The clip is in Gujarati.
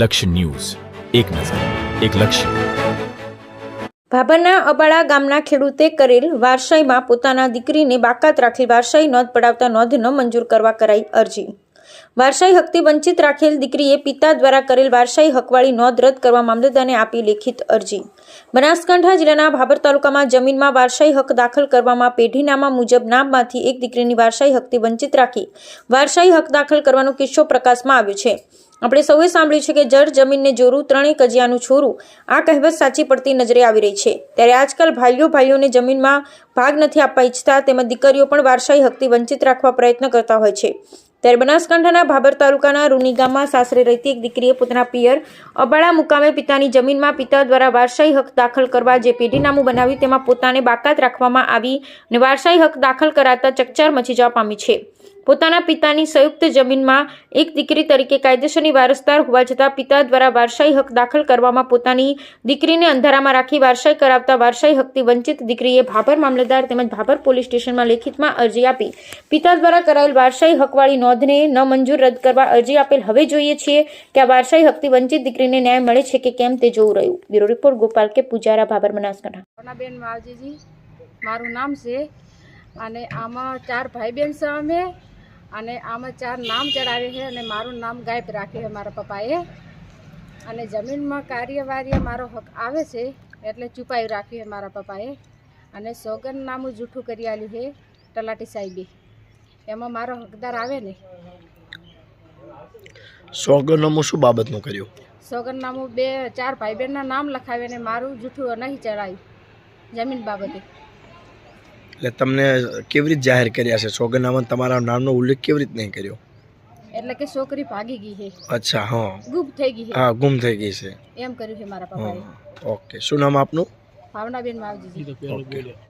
લક્ષ્ય ન્યૂઝ. એક નજર, એક લક્ષ્ય. ભાભરના અબાળા ગામના ખેડૂતે કરેલ વારસાઈમાં પોતાના દીકરીને બાકાત રાખેલ વારસાઈ નોંધ પડાવતા નોંધ ન મંજૂર કરવા કરાઈ અરજી. વારસાઈ હકથી વંચિત રાખેલ દીકરીએ પિતા દ્વારા કરેલ વારસાઈ હકવાળી નોંધ રદ કરવા મામલતદારને આપી લેખિત અરજી. બનાસકાંઠા જિલ્લાના ભાભર તાલુકામાં જમીનમાં વારસાઈ હક દાખલ કરવામાં પેઢીનામા મુજબ નામમાંથી એક દીકરીની વારસાઈ હકથી વંચિત રાખી વારસાઈ હક દાખલ કરવાનો કિસ્સો પ્રકાશમાં આવ્યો છે. આપણે સૌએ સાંભળ્યું છે કે જળ જમીનને જોરું ત્રણેય કજિયાનું છોરું આ કહેવત સાચી પડતી નજરે આવી રહી છે. ત્યારે આજકાલ ભાઈઓ ભાઈઓને જમીનમાં ભાગ નથી આપવા ઈચ્છતા તેમજ દીકરીઓ પણ વારસાઈ હકથી વંચિત રાખવા પ્રયત્ન કરતા હોય છે. ત્યારે બનાસકાંઠાના ભાબર તાલુકાના રૂની ગામમાં સાસરે રહેતી એક દીકરીએ પોતાના પિયર અબાળા મુકામે પિતાની જમીનમાં પિતા દ્વારા વારસાઈ હક દાખલ કરવા જે પેઢીનામું બનાવ્યું તેમાં પોતાને બાકાત રાખવામાં આવી અને વારસાઈ હક દાખલ કરાતા ચકચાર મચી જવા પામી છે. પોતાના પિતાની સંયુક્ત જમીનમાં એક દીકરી તરીકે કાયદેસરની વારસદાર હોવા છતાં પિતા દ્વારા વારસાઈ હક દાખલ કરવામાં પોતાની દીકરીને અંધારામાં રાખી વારસાઈ કરાવતા વારસાઈ હકથી વંચિત દીકરીએ ભાભર મામલતદાર તેમજ ભાભર પોલીસ સ્ટેશનમાં લેખિતમાં અરજી આપી. પિતા દ્વારા કરાયેલ વારસાઈ હકવાળી નોંધને ન મંજૂર રદ કરવા અરજી આપેલ હવે જોઈએ છીએ કે આ વારસાઈ હકથી વંચિત દીકરીને ન્યાય મળે છે કે કેમ તે જોવું રહ્યું. બ્યુરો રિપોર્ટ ગોપાલ કે પૂજારા ભાભર બનાસકાંઠા. બેન માવજીજી મારું નામ છે અને આમાં ચાર ભાઈ બહેન છે અમે. અને આમાં ચાર નામ ચડાવે છે અને મારું નામ ગાયબ રાખ્યું છે મારા પપ્પાએ. અને જમીનમાં કાર્યવાહી મારો હક આવે છે એટલે છુપાવી રાખ્યું છે મારા પપ્પાએ. અને સોગંદનામું જૂઠું કરી આલ્યું છે તલાટી સાહેબે. એમાં મારો હકદાર આવે ને. સોગંદનામું શું બાબતનું કર્યું? સોગંદનામું બે ચાર ભાઈ બહેનના નામ લખાવે ને મારું જૂઠું નહીં ચડાવ્યું જમીન બાબતે. એટલે તમને કેવી રીતે જાહેર કર્યા છે? સોગંદનામામાં તમારા નામનો ઉલ્લેખ કેવી રીતે નહીં કર્યો? એટલે કે છોકરી ભાગી ગઈ છે અચ્છા હા. ગુમ થઈ ગઈ છે હા ગુમ થઈ ગઈ છે. એમ કર્યું છે મારા પપ્પાએ. હા ઓકે. શું નામ આપનું? ભાવનાબેન માવજીજી ઓકે.